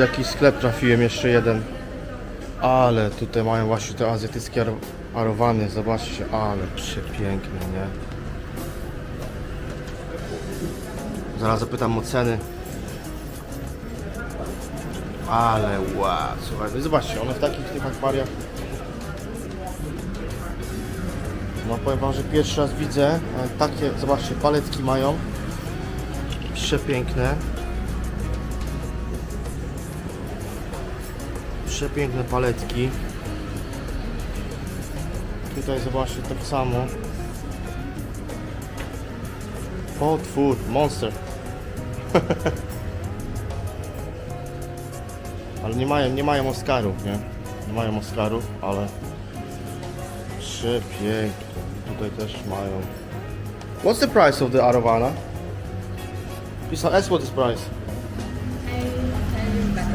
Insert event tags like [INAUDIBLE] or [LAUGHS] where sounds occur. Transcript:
Jakiś sklep trafiłem, jeszcze jeden. Ale tutaj mają właśnie te azjatyckie aro- arowany, zobaczcie, ale przepiękne, nie? Zaraz zapytam o ceny. Ale wow, słuchaj, no zobaczcie, one w takich tych akwariach. No powiem wam, że pierwszy raz widzę, takie, zobaczcie, paletki mają. Przepiękne. Przepiękne paletki. Tutaj zobaczcie tak samo. Potwór, monster. [LAUGHS] ale nie mają, nie mają Oscarów, nie? Nie mają Oscarów, ale przepiękne. Tutaj też mają. What's the price of the Arowana? Please ask what is price.